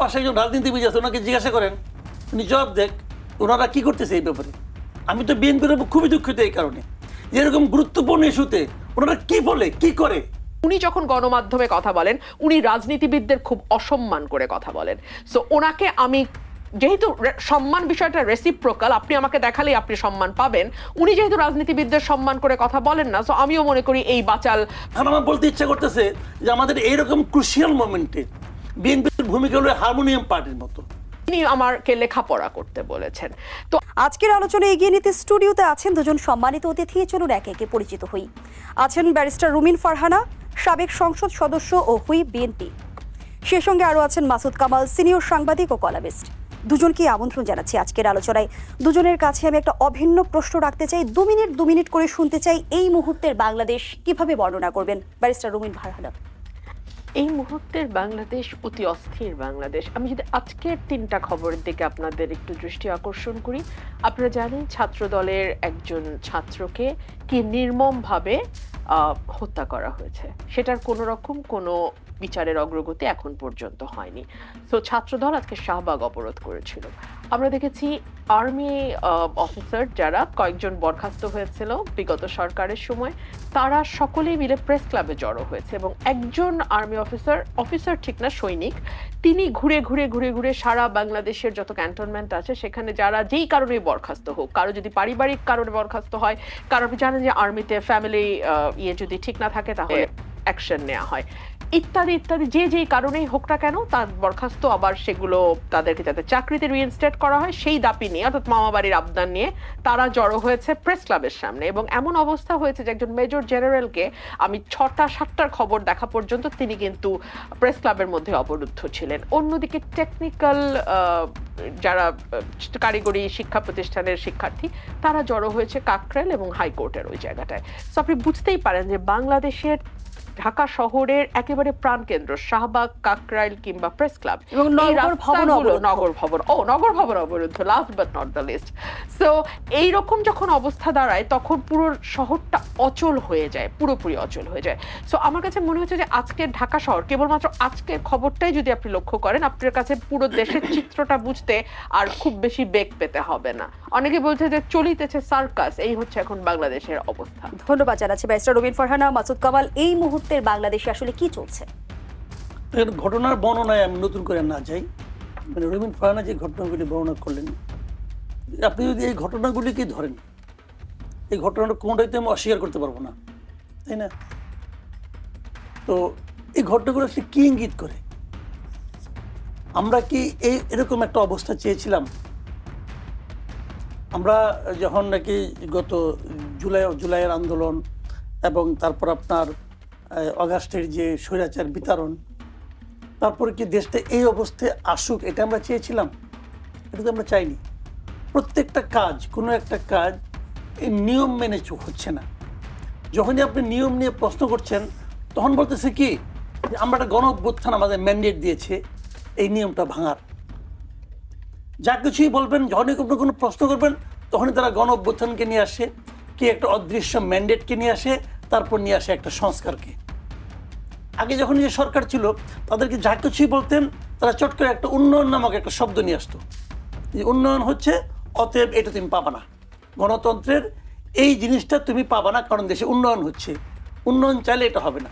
পাশে একজন রাজনীতিবিদ আছে ওনাকে জিজ্ঞাসা করেন উনি জবাব দেখ ওনারা কি করতেছে এই ব্যাপারে? আমি তো বিএনপির উপর খুবই দুঃখিত এই কারণে। এরকম গুরুত্বপূর্ণ ইস্যুতে ওনারা কি বলে কি করে? উনি যখন গণমাধ্যমে কথা বলেন উনি রাজনীতিবিদদের খুব অসম্মান করে কথা বলেন। সো ওনাকে আমি যেহেতু সম্মান বিষয়টা রেসিপ্রোকাল আপনি আমাকে দেখালেই আপনি সম্মান পাবেন উনি যেহেতু রাজনীতিবিদদের সম্মান করে কথা বলেন না সো আমিও মনে করি এই বাচাল আমার বলতে ইচ্ছা করতেছে যে আমাদের এইরকম ক্রুশিয়াল মোমেন্টে বিএনপির ভূমিকা হলো হারমোনিয়াম পার্টির মতো। তিনি আমাকে লেখাপড়া করতে বলেছেন। তো আজকের আলোচনা এগিয়ে নিতে স্টুডিওতে আছেন দুজন সম্মানিত অতিথি চলুন একে একে পরিচিত হই। আছেন ব্যারিস্টার রুমিন ফারহানা সাবেক সংসদ সদস্য ও হুই বিএনপি। সে সঙ্গে আরও আছেন মাসুদ কামাল সিনিয়র সাংবাদিক ও কলামিস্ট। দুজনকে আমন্ত্রণ জানাচ্ছি আজকের আলোচনায়। দুজনের কাছে আমি একটা অভিন্ন প্রশ্ন রাখতে চাই। দু মিনিট দু মিনিট করে শুনতে চাই এই মুহূর্তের বাংলাদেশ কীভাবে বর্ণনা করবেন ব্যারিস্টার রুমিন ফারহানা। এই মুহূর্তের বাংলাদেশ অতি অস্থির বাংলাদেশ। আমি যদি আজকের তিনটা খবরের দিকে আপনাদের একটু দৃষ্টি আকর্ষণ করি, আপনারা জানেন ছাত্র দলের একজন ছাত্রকে কি নির্মমভাবে হত্যা করা হয়েছে। সেটার কোনো রকম কোনো বিচারের অগ্রগতি এখন পর্যন্ত হয়নি। তো ছাত্রদল আজকে শাহবাগ অবরোধ করেছিল। আমরা দেখেছি আর্মি অফিসার যারা কয়েকজন বরখাস্ত হয়েছিল বিগত সরকারের সময়, তারা সকলেই মিলে প্রেস ক্লাবে জড়ো হয়েছে এবং একজন আর্মি অফিসার অফিসার ঠিক না সৈনিক, তিনি ঘুরে ঘুরে ঘুরে ঘুরে সারা বাংলাদেশের যত ক্যান্টনমেন্ট আছে, সেখানে যারা যেই কারণে বরখাস্ত হোক, কারও যদি পারিবারিক কারণে বরখাস্ত হয় কারও জানেন যে আর্মিতে ফ্যামিলি ইয়ে যদি ঠিক না থাকে তাহলে অ্যাকশন নেওয়া হয়। ইত্যাদি ইত্যাদি, যে যেই কারণেই হোক না কেন, তার বরখাস্ত আবার সেগুলো তাদেরকে যাতে চাকরিতে রিইনস্টেট করা হয়, সেই দাপি নিয়ে, অর্থাৎ মামাবাড়ির আবদান নিয়ে, তারা জড়ো হয়েছে প্রেস ক্লাবের সামনে। এবং এমন অবস্থা হয়েছে যে একজন মেজর জেনারেলকে আমি ছটা, সাতটার খবর দেখা পর্যন্ত তিনি কিন্তু প্রেস ক্লাবের মধ্যে অবরুদ্ধ ছিলেন। অন্যদিকে টেকনিক্যাল যারা কারিগরি শিক্ষা প্রতিষ্ঠানের শিক্ষার্থী, তারা জড়ো হয়েছে কাকরেল এবং হাইকোর্টের ওই জায়গাটায়। তো আপনি বুঝতেই পারেন যে বাংলাদেশের ঢাকা শহরের একেবারে প্রাণকেন্দ্র শাহবাগ কাকরাইল কিংবা প্রেস ক্লাব। এবং নগর ভবন। নগর ভবন। ও নগর ভবন অবরুদ্ধ last but not the least so এইরকম যখন অবস্থা দাঁড়ায় তখন পুরো শহরটা অচল হয়ে যায় পুরোপুরি অচল হয়ে যায়। সো আমার কাছে মনে হচ্ছে যে আজকের ঢাকা শহর কেবলমাত্র আজকের খবরটাই যদি আপনি লক্ষ্য করেন আপনার কাছে পুরো দেশের চিত্রটা বুঝতে আর খুব বেশি বেগ পেতে হবে না। অনেকে বলছে যে চলিতেছে সার্কাস এই হচ্ছে এখন বাংলাদেশের অবস্থা। ধন্যবাদ জানাচ্ছি ব্যারিস্টার রবিন ফারহানা মাসুদ কামাল এই মুহূর্তের বাংলাদেশে আসলে কি চলছে? ঘটনার বর্ণনায় আমি নতুন করে না যাই। মানে রবীন ফারানা যে ঘটনাগুলি বর্ণনা করলেন, আপনি যদি এই ঘটনাগুলিকে ধরেন, এই ঘটনাটা কোনোটাই তো আমি অস্বীকার করতে পারব না, তাই না? তো এই ঘটনাগুলো আসলে কি ইঙ্গিত করে? আমরা কি এই এরকম একটা অবস্থা চেয়েছিলাম? আমরা যখন নাকি গত জুলাই, জুলাইয়ের আন্দোলন এবং তারপর আপনার অগাস্টের যে স্বৈরাচার বিতরণ, তারপরে কি দেশটা এই অবস্থায় আসুক, এটা আমরা চেয়েছিলাম? এটা তো আমরা চাইনি। প্রত্যেকটা কাজ, কোনো একটা কাজ এই নিয়ম মেনে হচ্ছে না। যখনই আপনি নিয়ম নিয়ে প্রশ্ন করছেন, তখন বলতেছে কি, যে আমরা একটা গণ অভ্যুত্থান আমাদের ম্যান্ডেট দিয়েছে, এই নিয়মটা ভাঙার। যা কিছুই বলবেন, যখনই কোনো কোনো প্রশ্ন করবেন, তখনই তারা গণ অভ্যুত্থানকে নিয়ে আসে, কি একটা অদৃশ্য ম্যান্ডেটকে নিয়ে আসে তারপর নিয়ে আসে একটা সংস্কারকে। আগে যখন যে সরকার ছিল, তাদেরকে যা কিছুই বলতেন, তারা চট করে একটা উন্নয়ন নামক একটা শব্দ নিয়ে আসতো। যে উন্নয়ন হচ্ছে, অতএব এটা তুমি পাবা না। গণতন্ত্রের এই জিনিসটা তুমি পাবা না, কারণ দেশে উন্নয়ন হচ্ছে। উন্নয়ন চাইলে এটা হবে না।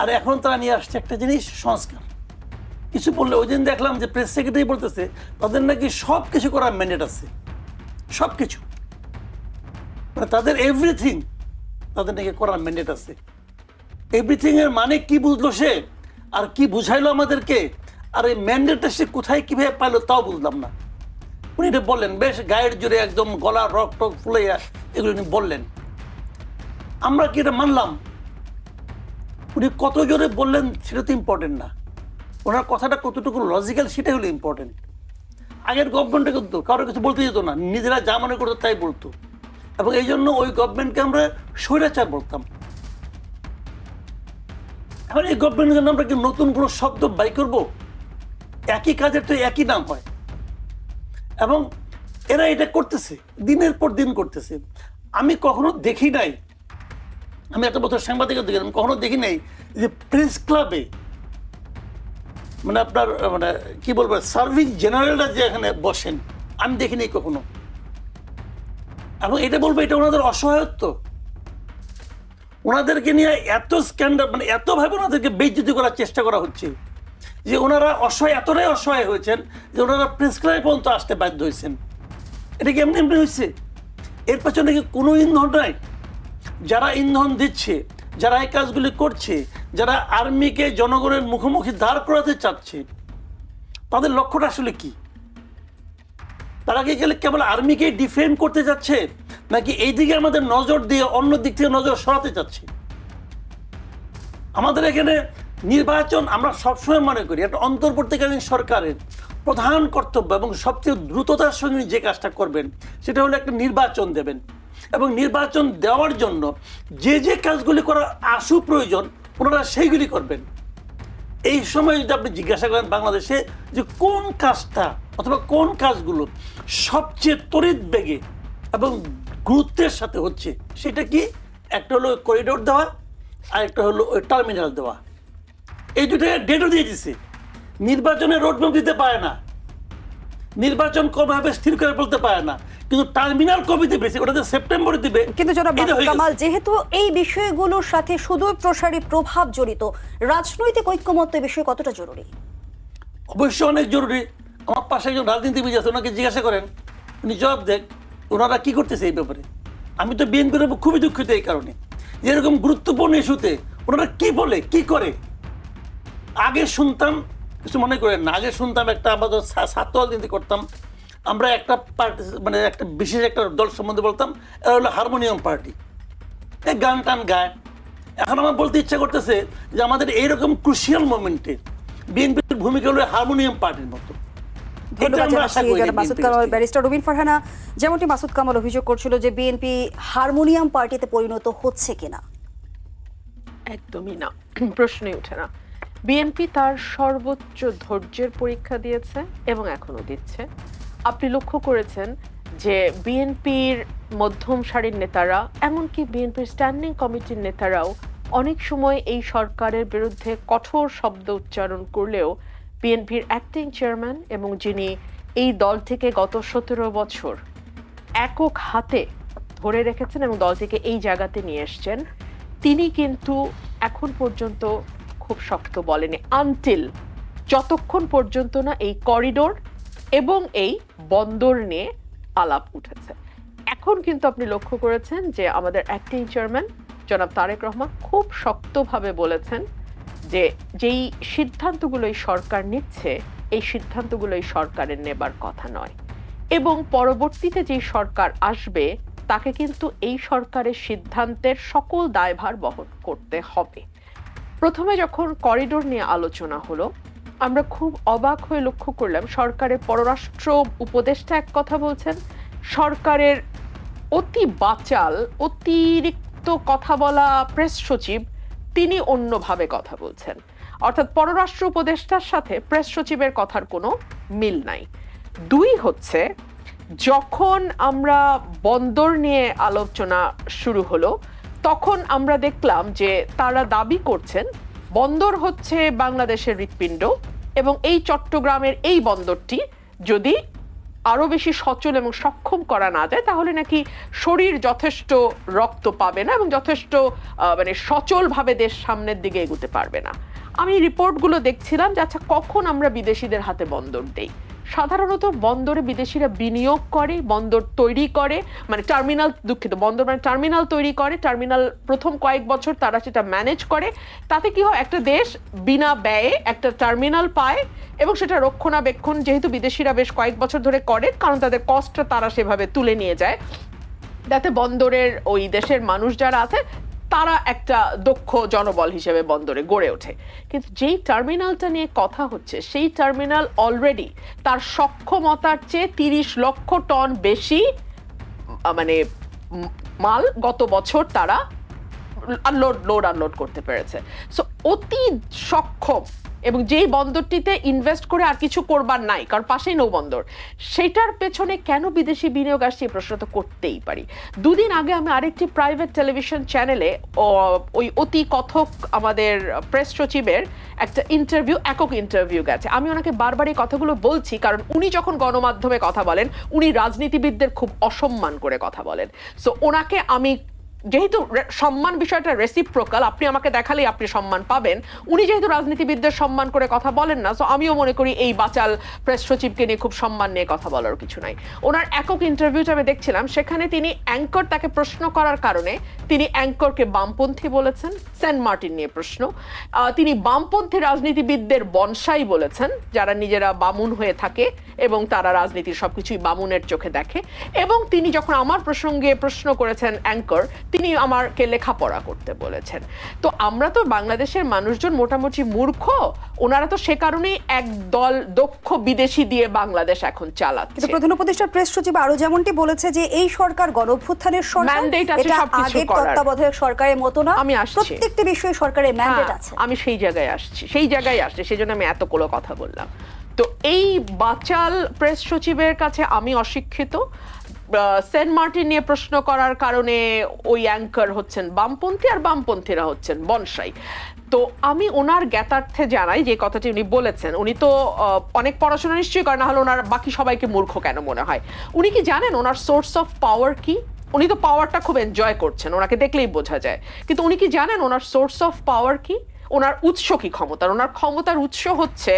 আর এখন তারা নিয়ে আসছে একটা জিনিস, সংস্কার। কিছু বললে ওই দিন দেখলাম যে প্রেস সেক্রেটারি বলতেছে, তাদের নাকি সব কিছু করার ম্যান্ডেট আছে। সব কিছু মানে তাদের এভরিথিং তাদের নাকি করার ম্যান্ডেট আছে। এভরিথিং এর মানে কি বুঝলো সে? আর কি বুঝাইলো আমাদেরকে? আর এই ম্যান্ডেটটা সে কোথায় কীভাবে পাইলো তাও বুঝলাম না। উনি এটা বললেন, বেশ, গায়ের জোরে একদম গলা রক টক ফুলাইয়া এগুলো উনি বললেন। আমরা কি এটা মানলাম? উনি কত জোরে বললেন সেটা তো ইম্পর্টেন্ট না। ওনার কথাটা কতটুকু লজিক্যাল সেটাই হলো ইম্পর্টেন্ট আগের গভর্নমেন্টে কিন্তু কারও কিছু বলতে যেত না। নিজেরা যা মনে করতো তাই বলতো। এবং এই জন্য ওই গভর্নমেন্টকে আমরা স্বৈরাচার বলতাম। এখন এই গভর্নমেন্টের জন্য আমরা কি নতুন কোনো শব্দ বাই করব? একই কাজের তো একই নাম হয়। এবং এরা এটা করতেছে, দিনের পর দিন করতেছে। আমি কখনো দেখি নাই, আমি একটা বছর সাংবাদিকতা আমি কখনো দেখি নাই যে প্রেস ক্লাবে মানে আপনার মানে কি বলব সার্ভিস জেনারেলরা যে এখানে বসেন, আমি দেখিনি কখনো। এবং এটা বলব, এটা ওনাদের অসহায়ত্ব। ওনাদেরকে নিয়ে এত স্ক্যান্ডাল মানে এতভাবে ওনাদেরকে বেজ্জতি করার চেষ্টা করা হচ্ছে যে ওনারা অসহায়, এতটাই অসহায় হয়েছেন যে ওনারা প্রেসক্রাইব পর্যন্ত আসতে বাধ্য হয়েছেন। এটা কি এমনি এমনি হয়েছে? এর পেছনে কি কোনো ইন্ধন নাই? যারা ইন্ধন দিচ্ছে, যারা এই কাজগুলি করছে, যারা আর্মিকে জনগণের মুখোমুখি দাঁড় করাতে চাচ্ছে, তাদের লক্ষ্যটা আসলে কি? তারা কি গেলে কেবল আর্মিকে ডিফেন্ড করতে যাচ্ছে, নাকি এইদিকে আমাদের নজর দিয়ে অন্য দিক থেকে নজর সরাতে চাচ্ছে আমাদের এখানে নির্বাচন আমরা সবসময় মনে করি একটা অন্তর্বর্তীকালীন সরকারের প্রধান কর্তব্য এবং সবচেয়ে দ্রুততার সঙ্গে যে কাজটা করবেন, সেটা হলো একটা নির্বাচন দেবেন। এবং নির্বাচন দেওয়ার জন্য যে যে কাজগুলি করার আশু প্রয়োজন, ওনারা সেইগুলি করবেন। এই সময় যদি আপনি জিজ্ঞাসা করেন বাংলাদেশে যে কোন কাজটা অথবা কোন কাজগুলো সবচেয়ে তড়িৎ বেগে এবং গুরুত্বের সাথে হচ্ছে, সেটা কি? একটা হলো করিডোর দেওয়া আর একটা হলো ওই টার্মিনাল দেওয়া। এই দুটো ডেটও দিয়ে দিছে। নির্বাচনের রোডম্যাপ দিতে পারে না। নির্বাচন কবে হবে, স্থির করে বলতে পারে না। কিন্তু টার্মিনাল কবে দিবে ওটা তো সেপ্টেম্বরে দিবে। কিন্তু জনাব। কামাল যেহেতু এই বিষয়গুলোর সাথে সুদূর প্রসারী প্রভাব জড়িত রাজনৈতিক ঐক্যমত্য বিষয়ে কতটা জরুরি? অবশ্যই অনেক জরুরি। আমার পাশে একজন রাজনীতিবিদ আছে ওনাকে জিজ্ঞাসা করেন উনি জবাব দেখ ওনারা কি করতেছে এই ব্যাপারে? আমি তো বিএনপির উপর খুবই দুঃখিত এই কারণে। যেরকম গুরুত্বপূর্ণ ইস্যুতে ওনারা কি বলে কি করে? আগে শুনতাম কিছু মনে করেন না আগে শুনতাম একটা আমাদের ছাত্র রাজনীতি করতাম আমরা একটা পার্টি মানে একটা বিশেষ একটা দল সম্বন্ধে বলতাম এরা হলো হারমোনিয়াম পার্টি এই গান টান গায়। এখন আমার বলতে ইচ্ছা করতেছে যে আমাদের এইরকম ক্রুশিয়াল মোমেন্টে বিএনপির ভূমিকা হলো হারমোনিয়াম পার্টির মতো। মাসুদ কামাল ব্যারিস্টার রুবিন ফারহানা। যেমনটি মাসুদ কামাল অভিযোগ করছিল যে বিএনপি হারমোনিয়াম পার্টিতে পরিণত হচ্ছে কিনা। একদমই না। প্রশ্নই ওঠে না। বিএনপি তার সর্বোচ্চ ধৈর্যের পরীক্ষা দিয়েছে এবং এখনও দিচ্ছে। আপনি লক্ষ্য করেছেন যে বিএনপির মধ্যম সারির নেতারা, এমনকি বিএনপির স্ট্যান্ডিং কমিটির নেতারাও অনেক সময় এই সরকারের বিরুদ্ধে কঠোর শব্দ উচ্চারণ করলেও বিএনপির অ্যাক্টিং চেয়ারম্যান এবং যিনি এই দল থেকে গত সতেরো বছর একক হাতে ধরে রেখেছেন এবং দলটিকে এই জায়গাতে নিয়ে এসছেন, তিনি কিন্তু এখন পর্যন্ত খুব শক্ত বলেনি। আনটিল যতক্ষণ পর্যন্ত না এই করিডোর এবং এই বন্দর নিয়ে আলাপ উঠেছে। এখন কিন্তু আপনি লক্ষ্য করেছেন যে আমাদের অ্যাক্টিং চেয়ারম্যান জনাব তারেক রহমান খুব শক্তভাবে বলেছেন যে যেই সিদ্ধান্তগুলো এই সরকার নিচ্ছে, এই সিদ্ধান্তগুলো এই সরকারের নেবার কথা নয়। এবং পরবর্তীতে যেই সরকার আসবে, তাকে কিন্তু এই সরকারের সিদ্ধান্তের সকল দায়ভার বহন করতে হবে। প্রথমে যখন করিডোর নিয়ে আলোচনা হলো আমরা খুব অবাক হয়ে লক্ষ্য করলাম, সরকারের পররাষ্ট্র উপদেষ্টা এক কথা বলছেন, সরকারের অতি বাচাল, অতিরিক্ত কথা বলা প্রেস সচিব, তিনি অন্যভাবে কথা বলছেন। অর্থাৎ পররাষ্ট্র উপদেষ্টার সাথে প্রেস সচিবের কথার কোনো মিল নাই। দুই হচ্ছে, যখন আমরা বন্দর নিয়ে আলোচনা শুরু হলো, তখন আমরা দেখলাম যে তারা দাবি করছেন বন্দর হচ্ছে বাংলাদেশের হৃৎপিণ্ড এবং এই চট্টগ্রামের এই বন্দরটি যদি আরও বেশি সচল এবং সক্ষম করা না যায়, তাহলে নাকি শরীর যথেষ্ট রক্ত পাবে না এবং যথেষ্ট মানে সচলভাবে দেশ সামনের দিকে এগুতে পারবে না। আমি রিপোর্টগুলো দেখছিলাম যে আচ্ছা কখন আমরা বিদেশিদের হাতে বন্দর দেই। সাধারণত বন্দরে বিদেশিরা বিনিয়োগ করে, বন্দর তৈরি করে মানে টার্মিনাল দুঃখিত, বন্দর মানে টার্মিনাল তৈরি করে টার্মিনাল প্রথম কয়েক বছর তারা সেটা ম্যানেজ করে। তাতে কি হয়, একটা দেশ বিনা ব্যয়ে একটা টার্মিনাল পায় এবং সেটা রক্ষণাবেক্ষণ যেহেতু বিদেশিরা বেশ কয়েক বছর ধরে করে, কারণ তাদের কষ্টটা তারা সেভাবে তুলে নিয়ে যায়। যাতে বন্দরের ওই দেশের মানুষ যারা আছে তারা একটা দক্ষ জনবল হিসেবে বন্দরে গড়ে ওঠে। কিন্তু যেই টার্মিনালটা নিয়ে কথা হচ্ছে, সেই টার্মিনাল অলরেডি তার সক্ষমতার চেয়ে তিরিশ লক্ষ টন বেশি মানে মাল গত বছর তারা আনলোড লোড আনলোড করতে পেরেছে। সো অতি সক্ষম এবং যেই বন্দরটিতে ইনভেস্ট করে আর কিছু করবার নাই, কারণ পাশেই নৌবন্দর, সেটার পেছনে কেন বিদেশি বিনিয়োগ আসছে প্রশ্ন তো করতেই পারি। দুদিন আগে আমি আরেকটি প্রাইভেট টেলিভিশন চ্যানেলে ওই অতি কথক আমাদের প্রেস সচিবের একটা ইন্টারভিউ একক ইন্টারভিউ গেছে। আমি ওনাকে বারবার এই কথাগুলো বলছি, কারণ উনি যখন গণমাধ্যমে কথা বলেন, উনি রাজনীতিবিদদের খুব অসম্মান করে কথা বলেন। সো ওনাকে আমি যেহেতু সম্মান বিষয়টা রেসিপ্রোকাল আপনি আমাকে দেখালেই আপনি সম্মান পাবেন। উনি যেহেতু রাজনীতিবিদদের সম্মান করে কথা বলেন না সো আমিও মনে করি এই বাচাল প্রেস সচিবকে নিয়ে খুব সম্মান নিয়ে কথা বলার কিছু নাই। ওনার একক ইন্টারভিউটা আমি দেখছিলাম, সেখানে তিনি অ্যাঙ্কর তাকে প্রশ্ন করার কারণে তিনি অ্যাঙ্করকে বামপন্থী বলেছেন সেন্ট মার্টিন নিয়ে প্রশ্ন। তিনি বামপন্থী রাজনীতিবিদদের বনসাই বলেছেন, যারা নিজেরা বামুন হয়ে থাকে এবং তারা রাজনীতির সবকিছুই বামুনের চোখে দেখে। এবং তিনি যখন আমার প্রসঙ্গে প্রশ্ন করেছেন অ্যাঙ্কর তিনি আমাকে লেখাপড়া করতে বলেছেন। তো আমরা তো বাংলাদেশের মানুষজন মোটামুটি মূর্খ ওনারা তো সে কারণেই এক দল দক্ষ বিদেশি দিয়ে বাংলাদেশ এখন চালাচ্ছে। প্রধান উপদেষ্টা প্রেস সচিব আরও যেমনটি বলেছে যে এই সরকার গণঅভ্যুত্থানের সরকার এটা আগের তত্ত্বাবধায়ক সরকারের মতো না। আমি। প্রত্যেকটি বিষয়ে সরকারের ম্যান্ডেট আছে। আমি সেই জায়গায় আসছি সেই জায়গায় আসছি সেই জন্য আমি এতগুলো কথা বললাম। তো এই বাচাল প্রেস সচিবের কাছে আমি অশিক্ষিত সেন্ট মার্টিন নিয়ে প্রশ্ন করার কারণে ওই অ্যাঙ্কার হচ্ছেন বামপন্থী আর বামপন্থীরা হচ্ছেন বনসাই। তো আমি ওনার জ্ঞাতার্থে জানাই যে কথাটি উনি বলেছেন। উনি তো অনেক পড়াশোনা নিশ্চয়ই করেন না হলে ওনার বাকি সবাইকে মূর্খ কেন মনে হয়? উনি কি জানেন ওনার সোর্স অফ পাওয়ার কি? উনি তো পাওয়ারটা খুব এনজয় করছেন, ওনাকে দেখলেই বোঝা যায়। কিন্তু উনি কি জানেন ওনার সোর্স অফ পাওয়ার কি? ওনার উৎস কি ক্ষমতার? ওনার ক্ষমতার উৎস হচ্ছে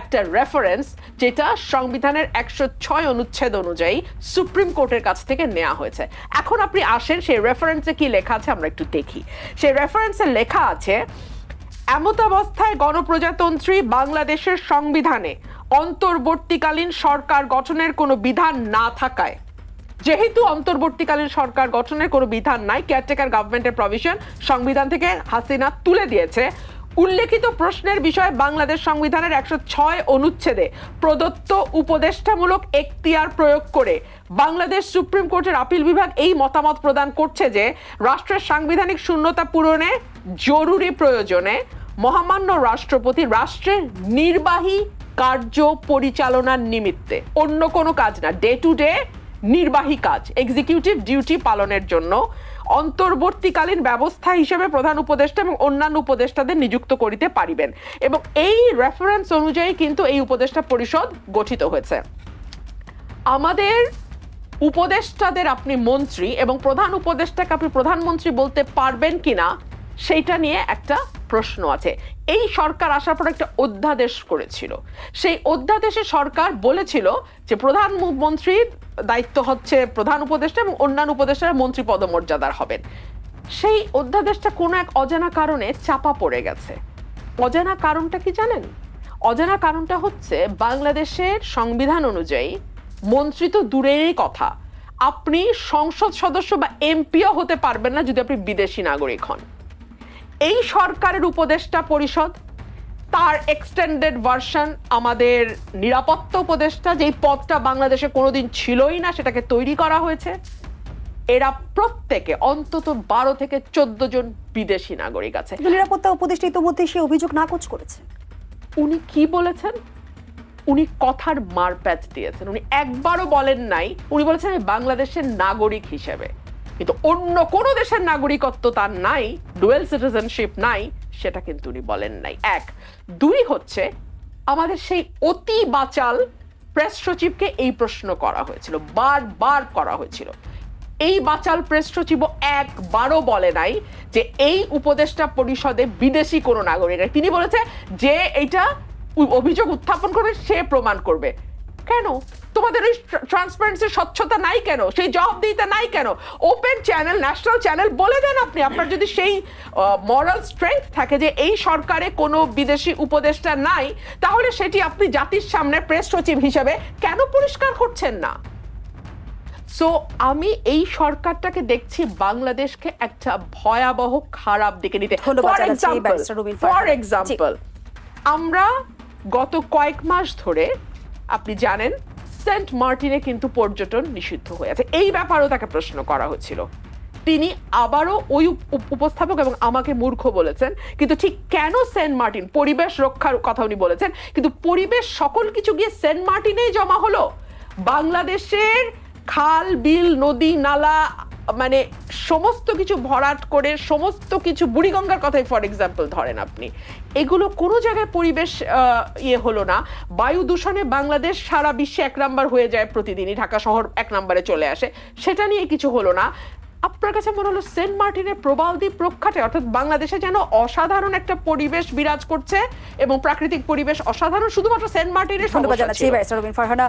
একটা রেফারেন্স যেটা সংবিধানের একশো ছয় অনুচ্ছেদ অনুযায়ী সুপ্রিম কোর্টের কাছ থেকে নেওয়া হয়েছে। এখন আপনি আসেন, সেই রেফারেন্সে কি লেখা আছে আমরা একটু দেখি। সেই রেফারেন্সে লেখা আছে এমতাবস্থায় গণপ্রজাতন্ত্রী বাংলাদেশের সংবিধানে অন্তর্বর্তীকালীন সরকার গঠনের কোনো বিধান না থাকায়। যেহেতু অন্তর্বর্তীকালীন সরকার গঠনের কোনো বিধান নাই কেয়ারটেকার গভর্নমেন্টের প্রভিশন সংবিধান থেকে হাসিনা তুলে দিয়েছে উল্লেখিত প্রশ্নের বিষয়ে বাংলাদেশ সংবিধানের একশো ছয় অনুচ্ছেদে প্রদত্ত উপদেষ্টামূলক এখতিয়ার প্রয়োগ করে বাংলাদেশ সুপ্রিম কোর্টের আপিল বিভাগ এই মতামত প্রদান করছে যে রাষ্ট্রের সাংবিধানিক শূন্যতা পূরণে জরুরি প্রয়োজনে মহামান্য রাষ্ট্রপতি রাষ্ট্রের নির্বাহী কার্য পরিচালনার নিমিত্তে। অন্য কোনো কাজ না ডে টু ডে নির্বাহী কাজ এক্সিকিউটিভ ডিউটি পালনের জন্য অন্তর্বর্তীকালীন ব্যবস্থা হিসেবে প্রধান উপদেষ্টা এবং অন্যান্য উপদেষ্টাদের নিযুক্ত করিতে পারিবেন। এবং এই রেফারেন্স অনুযায়ী কিন্তু এই উপদেষ্টা পরিষদ গঠিত হয়েছে। আমাদের উপদেষ্টাদের আপনি মন্ত্রী এবং প্রধান উপদেষ্টাকে আপনি প্রধানমন্ত্রী বলতে পারবেন কিনা, সেইটা নিয়ে একটা প্রশ্ন আছে। এই সরকার আসার পর একটা অধ্যাদেশ করেছিল। সেই অধ্যাদেশে সরকার বলেছিল যে প্রধানমন্ত্রীর দায়িত্ব হচ্ছে প্রধান উপদেষ্টা এবং অন্যান্য উপদেষ্টারা মন্ত্রী পদমর্যাদার হবেন। সেই অধ্যাদেশটা কোনো এক অজানা কারণে চাপা পড়ে গেছে। অজানা কারণটা কি জানেন? অজানা কারণটা হচ্ছে বাংলাদেশের সংবিধান অনুযায়ী মন্ত্রী তো দূরেরই কথা। আপনি সংসদ সদস্য বা এমপিও হতে পারবেন না যদি আপনি বিদেশি নাগরিক হন। এই সরকারের উপদেষ্টা পরিষদ তার এক্সটেন্ডেড ভার্সন আমাদের নিরাপত্তা উপদেষ্টা যেই পদটা বাংলাদেশে কোনোদিন ছিলই না সেটাকে তৈরি করা হয়েছে। এরা প্রত্যেকে অন্তত বারো থেকে চোদ্দ জন বিদেশি নাগরিক আছে। নিরাপত্তা উপদেষ্টা ইতিমধ্যে সে অভিযোগ নাকচ করেছে। উনি কি বলেছেন? উনি কথার মারপ্যাচ দিয়েছেন। উনি একবারও বলেন নাই উনি বলেছেন বাংলাদেশের নাগরিক হিসেবে। কিন্তু অন্য কোনো দেশের নাগরিকত্ব তার নাই ডুয়েল সিটিজেনশিপ নাই সেটা কিন্তু উনি বলেন নাই। এক, দুই হচ্ছে আমাদের সেই অতি বাচাল প্রেস সচিবকে এই প্রশ্ন করা হয়েছিল, বারবার করা হয়েছিল। এই বাচাল প্রেস সচিব একবারও বলে নাই যে এই উপদেষ্টা পরিষদে বিদেশি কোনো নাগরিক। তিনি বলেছে যে এইটা অভিযোগ উত্থাপন করবে, সে প্রমাণ করবে। কেন? তোমাদের ওই ট্রান্সপারেন্সির স্বচ্ছতা নাই কেন? সেই জবাবদিহিতা নাই কেন? ওপেন চ্যানেল ন্যাশনাল চ্যানেল বলে দেন আপনি। আপনার যদি সেই মরাল স্ট্রেংথ থাকে যে এই সরকারে কোনো বিদেশি উপদেষ্টা নাই তাহলে সেটি আপনি জাতির সামনে প্রেস সচিব হিসেবে কেন পরিষ্কার করছেন না? সো আমি এই সরকারটাকে দেখছি বাংলাদেশকে একটা ভয়াবহ খারাপ দিকে নিতে। ফর এক্সাম্পল আমরা গত কয়েক মাস ধরে আপনি জানেন, সেন্ট মার্টিনে কিন্তু পর্যটন নিষিদ্ধ হয়ে আছে এই ব্যাপারেও তাকে প্রশ্ন করা হচ্ছিল। তিনি আবারও ওই উপ- উপস্থাপক এবং আমাকে মূর্খ বলেছেন, কিন্তু ঠিক কেন সেন্ট মার্টিন? পরিবেশ রক্ষার কথা উনি বলেছেন, কিন্তু পরিবেশ সকল কিছু গিয়ে সেন্ট মার্টিনেই জমা হলো। বাংলাদেশের খাল, বিল, নদী, নালা মানে সমস্ত কিছু ভরাট করে সমস্ত কিছু বুড়িগঙ্গার কথাই ফর এক্সাম্পল ধরেন আপনি। এগুলো কোনো জায়গায় পরিবেশ ইয়ে হলো না। বায়ু দূষণে বাংলাদেশ সারা বিশ্বে এক নাম্বার হয়ে যায় প্রতিদিনই। ঢাকা শহর এক নাম্বারে চলে আসে। সেটা নিয়ে কিছু হলো না। আপনার কাছে মনে হলো সেন্ট মার্টিনের প্রবাল দ্বীপ প্রখ্যাতে অর্থাৎ বাংলাদেশে যেন অসাধারণ একটা পরিবেশ বিরাজ করছে এবং প্রাকৃতিক পরিবেশ অসাধারণ শুধুমাত্র সেন্ট মার্টিনের ধন্যবাদ জানাচ্ছি ফারহানা।